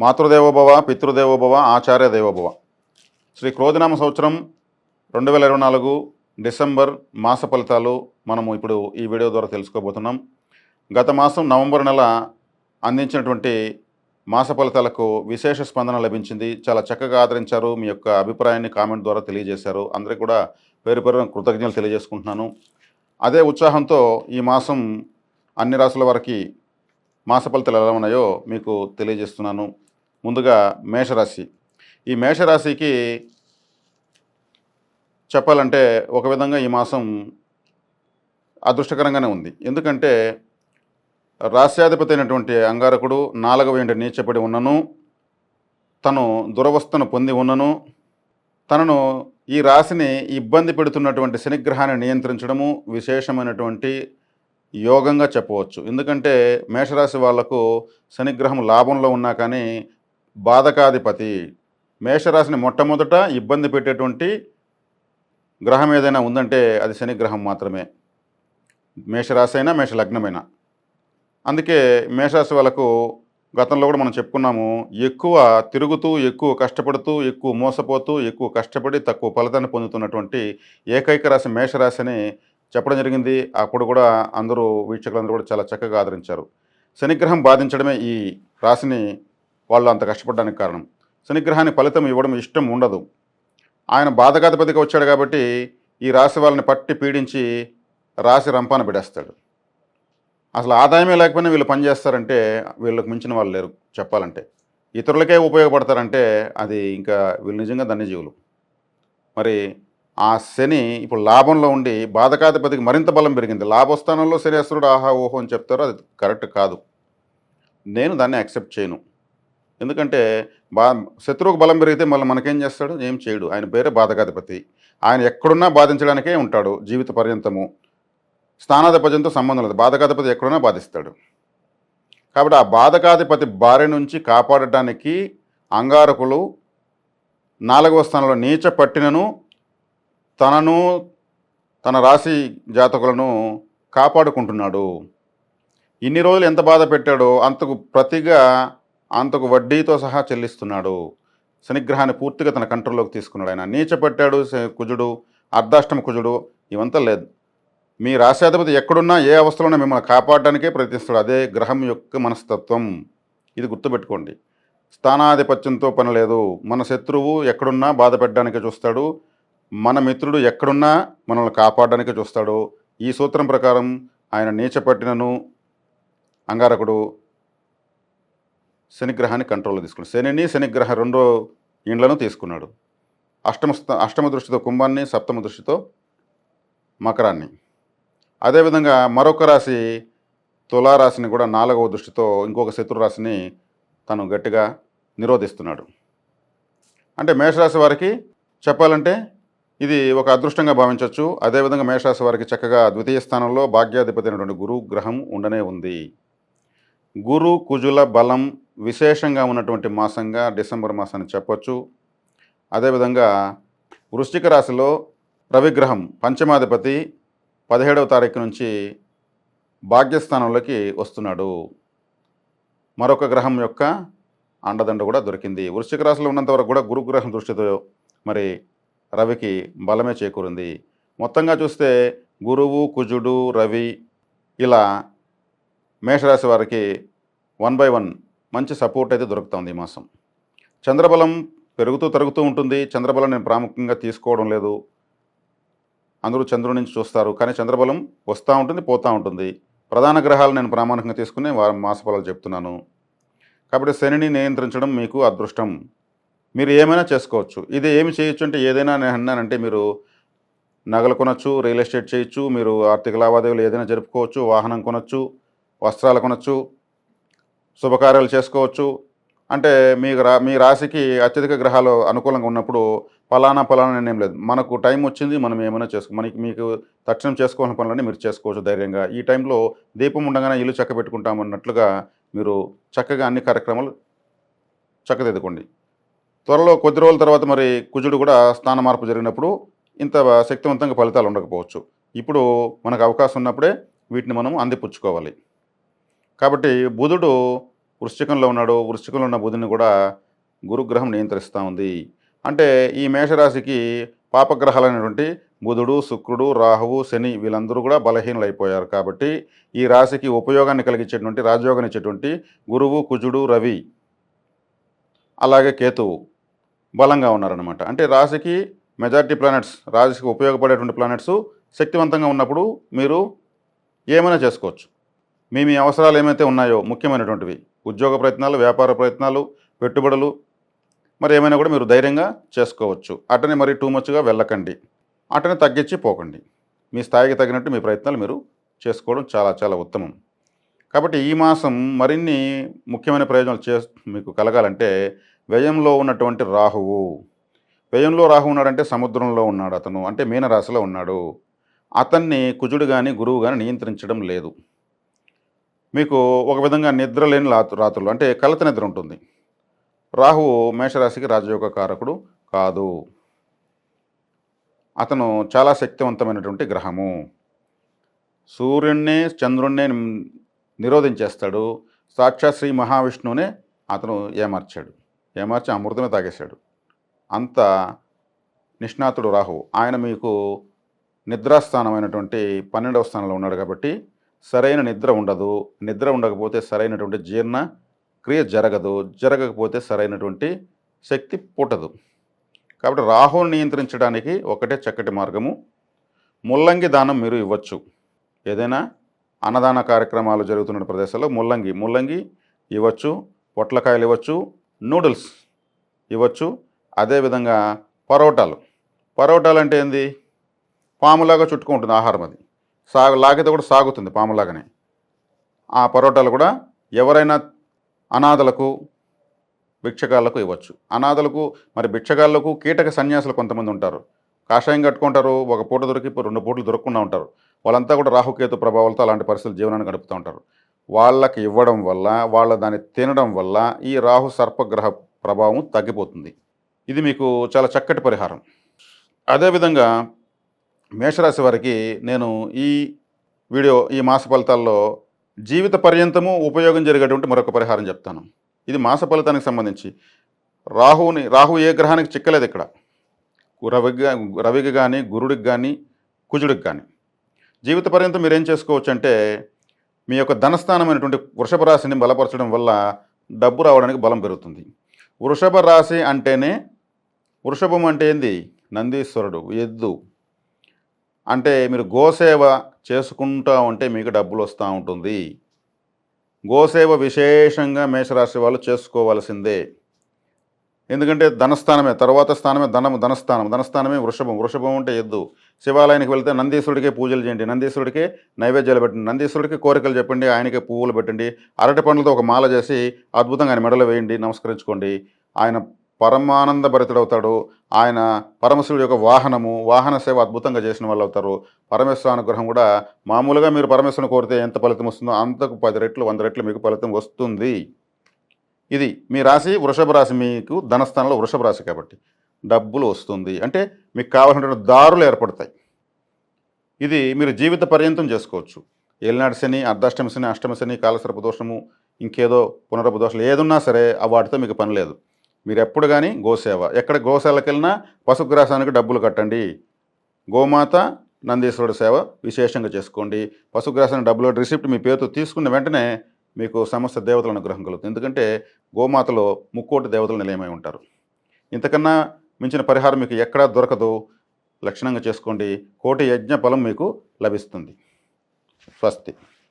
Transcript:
మాతృదేవోభవ పితృదేవోభవ ఆచార్య దేవోభవ శ్రీ క్రోధినామ సంవత్సరం రెండు వేల ఇరవై నాలుగు డిసెంబర్ మాస ఫలితాలు మనము ఇప్పుడు ఈ వీడియో ద్వారా తెలుసుకోబోతున్నాం. గత మాసం నవంబర్ నెల అందించినటువంటి మాస ఫలితాలకు విశేష స్పందన లభించింది. చాలా చక్కగా ఆదరించారు. మీ యొక్క అభిప్రాయాన్ని కామెంట్ ద్వారా తెలియజేశారు. అందరికీ కూడా పేరు పేరు కృతజ్ఞతలు తెలియజేసుకుంటున్నాను. అదే ఉత్సాహంతో ఈ మాసం అన్ని రాసుల వారికి మాస ఫలితాలు ఎలా ఉన్నాయో మీకు తెలియజేస్తున్నాను. ముందుగా మేషరాశి. ఈ మేషరాశికి చెప్పాలంటే ఒక విధంగా ఈ మాసం అదృష్టకరంగానే ఉంది. ఎందుకంటే రాస్యాధిపతి అయినటువంటి అంగారకుడు నాలుగవ ఏంటి నీచపడి ఉన్నను తను దురవస్థను పొంది ఉన్నను తనను ఈ రాశిని ఇబ్బంది పెడుతున్నటువంటి శనిగ్రహాన్ని నియంత్రించడము విశేషమైనటువంటి యోగంగా చెప్పవచ్చు. ఎందుకంటే మేషరాశి వాళ్ళకు శనిగ్రహం లాభంలో ఉన్నా కానీ బాధకాధిపతి. మేషరాశిని మొట్టమొదట ఇబ్బంది పెట్టేటువంటి గ్రహం ఏదైనా ఉందంటే అది శనిగ్రహం మాత్రమే. మేషరాశి అయినా మేష లగ్నమైనా అందుకే మేషరాశి వాళ్ళకు గతంలో కూడా మనం చెప్పుకున్నాము ఎక్కువ తిరుగుతూ ఎక్కువ కష్టపడుతూ ఎక్కువ మోసపోతూ ఎక్కువ కష్టపడి తక్కువ ఫలితాన్ని పొందుతున్నటువంటి ఏకైక రాశి మేషరాశి అని చెప్పడం జరిగింది. అప్పుడు కూడా అందరూ వీక్షకులందరూ కూడా చాలా చక్కగా ఆదరించారు. శనిగ్రహం బాధించడమే ఈ రాశిని వాళ్ళు అంత కష్టపడడానికి కారణం. శనిగ్రహాన్ని ఫలితం ఇవ్వడం ఇష్టం ఉండదు. ఆయన బాధకాధిపతిగా వచ్చాడు కాబట్టి ఈ రాశి వాళ్ళని పట్టి పీడించి రాశి రంపాన పెడేస్తాడు. అసలు ఆదాయమే లేకపోయినా వీళ్ళు పనిచేస్తారంటే వీళ్ళకి మించిన వాళ్ళు లేరు చెప్పాలంటే. ఇతరులకే ఉపయోగపడతారంటే అది ఇంకా వీళ్ళు నిజంగా ధన్యజీవులు. మరి ఆ శని ఇప్పుడు లాభంలో ఉండి బాధకాధిపతికి మరింత బలం పెరిగింది. లాభస్థానంలో శనేశ్వరుడు ఆహా ఓహో అని చెప్తారో అది కరెక్ట్ కాదు. నేను దాన్ని యాక్సెప్ట్ చేయను. ఎందుకంటే బా శత్రువుకు బలం పెరిగితే మళ్ళీ మనకేం చేస్తాడు? ఏం చేయడు. ఆయన పేరే బాధకాధిపతి ఆయన ఎక్కడున్నా బాధించడానికే ఉంటాడు జీవిత పర్యంతము. స్థానాధిపత్యంతో సంబంధం లేదు. బాధకాధిపతి ఎక్కడున్నా బాధిస్తాడు. కాబట్టి ఆ బాధకాధిపతి భార్య నుంచి కాపాడటానికి అంగారకులు నాలుగవ స్థానంలో నీచ పట్టినను తనను తన రాశి జాతకులను కాపాడుకుంటున్నాడు. ఇన్ని రోజులు ఎంత బాధ పెట్టాడో అంతకు ప్రతిగా అంతకు వడ్డీతో సహా చెల్లిస్తున్నాడు. శనిగ్రహాన్ని పూర్తిగా తన కంట్రోల్లోకి తీసుకున్నాడు ఆయన. నీచపట్టాడు శ- కుజుడు అర్ధాష్టమ కుజుడు ఇవంతా లేదు. మీ రాశాధిపతి ఎక్కడున్నా ఏ అవస్థలోనే మిమ్మల్ని కాపాడడానికే ప్రయత్నిస్తాడు. అదే గ్రహం యొక్క మనస్తత్వం. ఇది గుర్తుపెట్టుకోండి. స్థానాధిపత్యంతో పని లేదు. మన శత్రువు ఎక్కడున్నా బాధ పెట్టడానికే చూస్తాడు. మన మిత్రుడు ఎక్కడున్నా మనల్ని కాపాడడానికే చూస్తాడు. ఈ సూత్రం ప్రకారం ఆయన నీచపట్టినను అంగారకుడు శనిగ్రహాన్ని కంట్రోల్లో తీసుకున్నాడు. శనిని శనిగ్రహ రెండో ఇండ్లను తీసుకున్నాడు. అష్టమ అష్టమ దృష్టితో కుంభాన్ని సప్తమ దృష్టితో మకరాన్ని. అదేవిధంగా మరొక రాశి తులారాశిని కూడా నాలుగవ దృష్టితో ఇంకొక శత్రురాశిని తను గట్టిగా నిరోధిస్తున్నాడు. అంటే మేషరాశి వారికి చెప్పాలంటే ఇది ఒక అదృష్టంగా భావించవచ్చు అదేవిధంగా మేషరాశి వారికి చక్కగా ద్వితీయ స్థానంలో భాగ్యాధిపతి అయినటువంటి గురు గ్రహం ఉండనే ఉంది. గురు కుజుల బలం విశేషంగా ఉన్నటువంటి మాసంగా డిసెంబర్ మాసాన్ని చెప్పొచ్చు. అదేవిధంగా వృశ్చిక రాశిలో రవిగ్రహం పంచమాధిపతి పదిహేడవ తారీఖు నుంచి భాగ్యస్థానంలోకి వస్తున్నాడు. మరొక గ్రహం యొక్క అండదండ కూడా దొరికింది. వృశ్చిక రాశిలో ఉన్నంత వరకు కూడా గురుగ్రహం దృష్టితో మరి రవికి బలమే చేకూరింది. మొత్తంగా చూస్తే గురువు కుజుడు రవి ఇలా మేషరాశి వారికి వన్ బై వన్ మంచి సపోర్ట్ అయితే దొరుకుతుంది ఈ మాసం. చంద్రబలం పెరుగుతూ తరుగుతూ ఉంటుంది. చంద్రబలం నేను ప్రాముఖ్యంగా తీసుకోవడం లేదు. అందరూ చంద్రుడి నుంచి చూస్తారు. కానీ చంద్రబలం వస్తూ ఉంటుంది పోతూ ఉంటుంది. ప్రధాన గ్రహాలు నేను ప్రామాణికంగా తీసుకుని వారం మాసఫలాలు చెప్తున్నాను. కాబట్టి శనిని నియంత్రించడం మీకు అదృష్టం. మీరు ఏమైనా చేసుకోవచ్చు. ఇది ఏమి చేయొచ్చు అంటే ఏదైనా నేను అన్నానంటే మీరు నగలు కొనొచ్చు రియల్ ఎస్టేట్ చేయొచ్చు మీరు ఆర్థిక లావాదేవీలు ఏదైనా జరుపుకోవచ్చు వాహనం కొనొచ్చు వస్త్రాలు కొనొచ్చు శుభకార్యాలు చేసుకోవచ్చు. అంటే మీ రా మీ రాశికి అత్యధిక గ్రహాలు అనుకూలంగా ఉన్నప్పుడు ఫలానా ఫలానా నిర్ణయం లేదు. మనకు టైం వచ్చింది మనం ఏమైనా చేసుకో మనకి మీకు తక్షణం చేసుకోవాల్సిన పనులన్నీ మీరు చేసుకోవచ్చు ధైర్యంగా. ఈ టైంలో దీపం ఉండగానే ఇల్లు చక్క పెట్టుకుంటామన్నట్లుగా మీరు చక్కగా అన్ని కార్యక్రమాలు చక్కదిద్దుకోండి. త్వరలో కొద్ది రోజుల తర్వాత మరి కుజుడు కూడా స్థాన మార్పు జరిగినప్పుడు ఇంత శక్తివంతంగా ఫలితాలు ఉండకపోవచ్చు. ఇప్పుడు మనకు అవకాశం ఉన్నప్పుడే వీటిని మనం అందిపుచ్చుకోవాలి. కాబట్టి బుధుడు వృశ్చికంలో ఉన్నాడు వృశ్చికంలో ఉన్న బుధుని కూడా గురుగ్రహం నియంత్రిస్తూ ఉంది. అంటే ఈ మేషరాశికి పాపగ్రహాలైనటువంటి బుధుడు శుక్రుడు రాహువు శని వీళ్ళందరూ కూడా బలహీనలు అయిపోయారు కాబట్టి ఈ రాశికి ఉపయోగాన్ని కలిగించేటువంటి రాజయోగాన్ని ఇచ్చేటువంటి గురువు కుజుడు రవి అలాగే కేతువు బలంగా ఉన్నారనమాట అంటే రాశికి మెజారిటీ ప్లానెట్స్ రాశికి ఉపయోగపడేటువంటి ప్లానెట్స్ శక్తివంతంగా ఉన్నప్పుడు మీరు ఏమైనా చేసుకోవచ్చు. మీ మీ అవసరాలు ఏమైతే ఉన్నాయో ముఖ్యమైనటువంటివి. ఉద్యోగ ప్రయత్నాలు వ్యాపార ప్రయత్నాలు పెట్టుబడులు మరి ఏమైనా కూడా మీరు ధైర్యంగా చేసుకోవచ్చు. అటనే మరి టూ మచ్గా వెళ్ళకండి. అటనే తగ్గించి పోకండి. మీ స్థాయికి తగినట్టు మీ ప్రయత్నాలు మీరు చేసుకోవడం చాలా చాలా ఉత్తమం. కాబట్టి ఈ మాసం మరిన్ని ముఖ్యమైన ప్రయోజనాలు చే మీకు కలగాలంటే వ్యయంలో ఉన్నటువంటి రాహువు. వ్యయంలో రాహు ఉన్నాడంటే సముద్రంలో ఉన్నాడు అతను. అంటే మీనరాశిలో ఉన్నాడు. అతన్ని కుజుడు కానీ గురువు కానీ నియంత్రించడం లేదు. మీకు ఒక విధంగా నిద్ర లేని రాత్రులు అంటే కలత నిద్ర ఉంటుంది. రాహువు మేషరాశికి రాజయోగ కారకుడు కాదు. అతను చాలా శక్తివంతమైనటువంటి గ్రహము. సూర్యుణ్ణే చంద్రుణ్ణి నిరోధించేస్తాడు. సాక్షాత్ శ్రీ మహావిష్ణువునే అతను ఏమార్చాడు. ఏమార్చి అమృతమే తాగేశాడు. అంత నిష్ణాతుడు రాహు. ఆయన మీకు నిద్రాస్థానమైనటువంటి పన్నెండవ స్థానంలో ఉన్నాడు కాబట్టి సరైన నిద్ర ఉండదు. నిద్ర ఉండకపోతే సరైనటువంటి జీర్ణ క్రియ జరగదు. జరగకపోతే సరైనటువంటి శక్తి పుట్టదు. కాబట్టి రాహువుని నియంత్రించడానికి ఒకటే చక్కటి మార్గము. ముల్లంగి దానం మీరు ఇవ్వచ్చు. ఏదైనా అన్నదాన కార్యక్రమాలు జరుగుతున్న ప్రదేశాల్లో ముల్లంగి ముల్లంగి ఇవ్వచ్చు పొట్లకాయలు ఇవ్వచ్చు నూడిల్స్ ఇవ్వచ్చు అదేవిధంగా పరోటాలు. పరోటాలు అంటే ఏంది? పాములాగా చుట్టుకుంటుంది ఆహారం అది. సాగు లాగితే కూడా సాగుతుంది పాములాగానే. ఆ పరోటాలు కూడా ఎవరైనా అనాథలకు భిక్షగాళ్ళకు ఇవ్వచ్చు. అనాథలకు మరి భిక్షగాళ్ళకు కీటక సన్యాసులు కొంతమంది ఉంటారు. కాషాయం కట్టుకుంటారు ఒక పూట దొరికి రెండు పూటలు దొరకకుండా ఉంటారు. వాళ్ళంతా కూడా రాహుకేతు ప్రభావాలతో అలాంటి పరిస్థితులు జీవనాన్ని గడుపుతూ ఉంటారు. వాళ్ళకి ఇవ్వడం వల్ల వాళ్ళ దాన్ని తినడం వల్ల ఈ రాహు సర్పగ్రహ ప్రభావం తగ్గిపోతుంది. ఇది మీకు చాలా చక్కటి పరిహారం. అదేవిధంగా మేషరాశి వారికి నేను ఈ వీడియో ఈ మాస ఫలితాల్లో జీవిత పర్యంతము ఉపయోగం జరిగేటువంటి మరొక పరిహారం చెప్తాను. ఇది మాస ఫలితానికి సంబంధించి. రాహువుని రాహు ఏ గ్రహానికి చిక్కలేదు ఇక్కడ. రవికి రవికి కానీ గురుడికి కానీ కుజుడికి కానీ జీవిత పర్యంతం మీరు ఏం చేసుకోవచ్చు అంటే మీ యొక్క ధనస్థానమైనటువంటి వృషభ రాశిని బలపరచడం వల్ల డబ్బు రావడానికి బలం పెరుగుతుంది. వృషభ రాశి అంటేనే వృషభం అంటే ఏంది? నందీశ్వరుడు ఎద్దు. అంటే మీరు గోసేవ చేసుకుంటూ ఉంటే మీకు డబ్బులు వస్తూ ఉంటుంది. గోసేవ విశేషంగా మేషరాశి వాళ్ళు చేసుకోవాల్సిందే. ఎందుకంటే ధనస్థానమే తర్వాత స్థానమే ధనము ధనస్థానం ధనస్థానమే వృషభం. వృషభం అంటే ఎద్దు. శివాలయానికి వెళ్తే నందీశ్వరుడికే పూజలు చేయండి నందీశ్వరుడికి నైవేద్యాలు పెట్టండి నందీశ్వరుడికి కోరికలు చెప్పండి ఆయనకే పువ్వులు పెట్టండి అరటి పండ్లతో ఒక మాల చేసి అద్భుతంగా ఆయన మెడలో వేయండి నమస్కరించుకోండి. ఆయన పరమానంద భరితుడవుతాడు ఆయన పరమశివుడి యొక్క వాహనము వాహన సేవ అద్భుతంగా చేసిన వాళ్ళు అవుతారు. పరమేశ్వర అనుగ్రహం కూడా మామూలుగా మీరు పరమేశ్వరుని కోరితే ఎంత ఫలితం వస్తుందో అంతకు పది రెట్లు వంద రెట్లు మీకు ఫలితం వస్తుంది. ఇది మీ రాశి వృషభ రాశి మీకు ధనస్థానంలో వృషభ రాశి కాబట్టి డబ్బులు వస్తుంది. అంటే మీకు కావాల్సినటువంటి దారులు ఏర్పడతాయి. ఇది మీరు జీవిత పర్యంతం చేసుకోవచ్చు. ఏలినాడు శని అర్ధాష్టమి శని అష్టమి శని కాలసర్ప దోషము ఇంకేదో పునరప దోషాలు ఏదున్నా సరే ఆ వాటితో మీకు పని లేదు. మీరు ఎప్పుడు కానీ గోసేవ. ఎక్కడ గోశాలకు వెళ్ళినా పశుగ్రాసానికి డబ్బులు కట్టండి. గోమాత నందీశ్వరుడు సేవ విశేషంగా చేసుకోండి. పశుగ్రాసానికి డబ్బులు రిసిప్ట్ మీ పేరుతో తీసుకున్న వెంటనే మీకు సమస్త దేవతల అనుగ్రహం కలుగుతుంది. ఎందుకంటే గోమాతలో ముక్కోటి దేవతలు నిలయమై ఉంటారు. ఇంతకన్నా మించిన పరిహారం మీకు ఎక్కడా దొరకదు. లక్షణంగా చేసుకోండి. కోటి యజ్ఞ ఫలం మీకు లభిస్తుంది. స్వస్తి.